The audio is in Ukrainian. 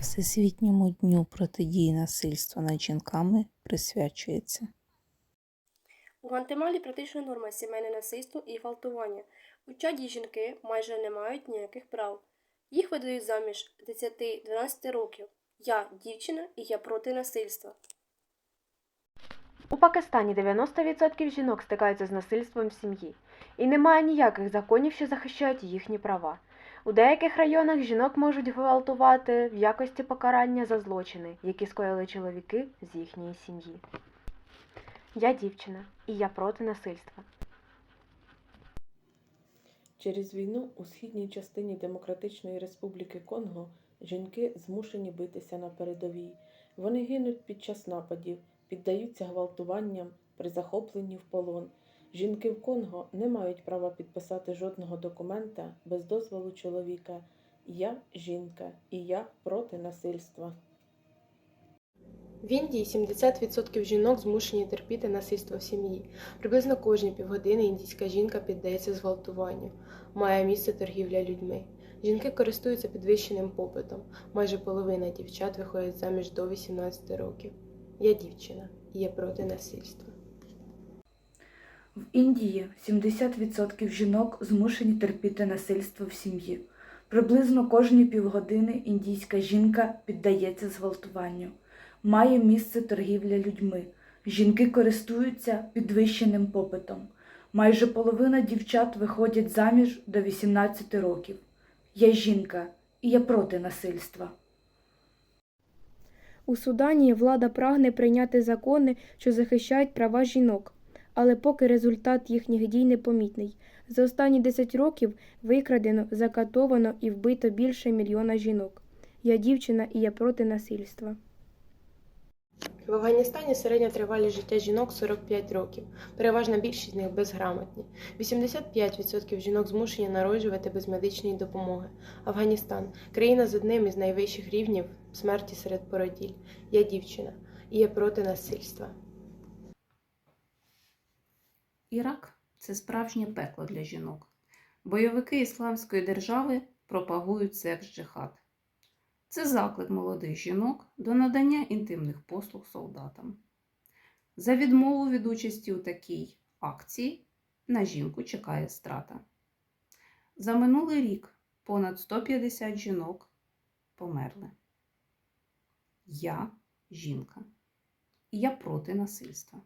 Всесвітньому дню протидії насильства над жінками присвячується. У Гватемалі практична норма сімейне насильство і гвалтування. У чаді жінки майже не мають ніяких прав. Їх видають заміж з 10-12 років. Я дівчина і я проти насильства. У Пакистані 90% жінок стикаються з насильством в сім'ї, і немає ніяких законів, що захищають їхні права. У деяких районах жінок можуть гвалтувати в якості покарання за злочини, які скоїли чоловіки з їхньої сім'ї. Я дівчина, і я проти насильства. Через війну у східній частині Демократичної Республіки Конго жінки змушені битися на передовій. Вони гинуть під час нападів, піддаються гвалтуванням при захопленні в полон. Жінки в Конго не мають права підписати жодного документа без дозволу чоловіка. Я жінка, і я проти насильства. В Індії 70% жінок змушені терпіти насильство в сім'ї. Приблизно кожні півгодини індійська жінка піддається зґвалтуванню. Має місце торгівля людьми. Жінки користуються підвищеним попитом. Майже половина дівчат виходять заміж до 18 років. Я дівчина і я проти насильства. В Індії 70% жінок змушені терпіти насильство в сім'ї. Приблизно кожні півгодини індійська жінка піддається зґвалтуванню. Має місце торгівля людьми. Жінки користуються підвищеним попитом. Майже половина дівчат виходять заміж до 18 років. Я жінка, і я проти насильства. У Судані влада прагне прийняти закони, що захищають права жінок, але поки результат їхніх дій непомітний. За останні 10 років викрадено, закатовано і вбито більше мільйона жінок. Я дівчина і я проти насильства. В Афганістані середня тривалість життя жінок 45 років. Переважна більшість з них безграмотні. 85% жінок змушені народжувати без медичної допомоги. Афганістан країна з одним із найвищих рівнів смерті серед породіль. Я дівчина і я проти насильства. Ірак це справжнє пекло для жінок. Бойовики Ісламської держави пропагують секс-джихад. Це заклик молодих жінок до надання інтимних послуг солдатам. За відмову від участі у такій акції на жінку чекає страта. За минулий рік понад 150 жінок померли. Я жінка. І я проти насильства.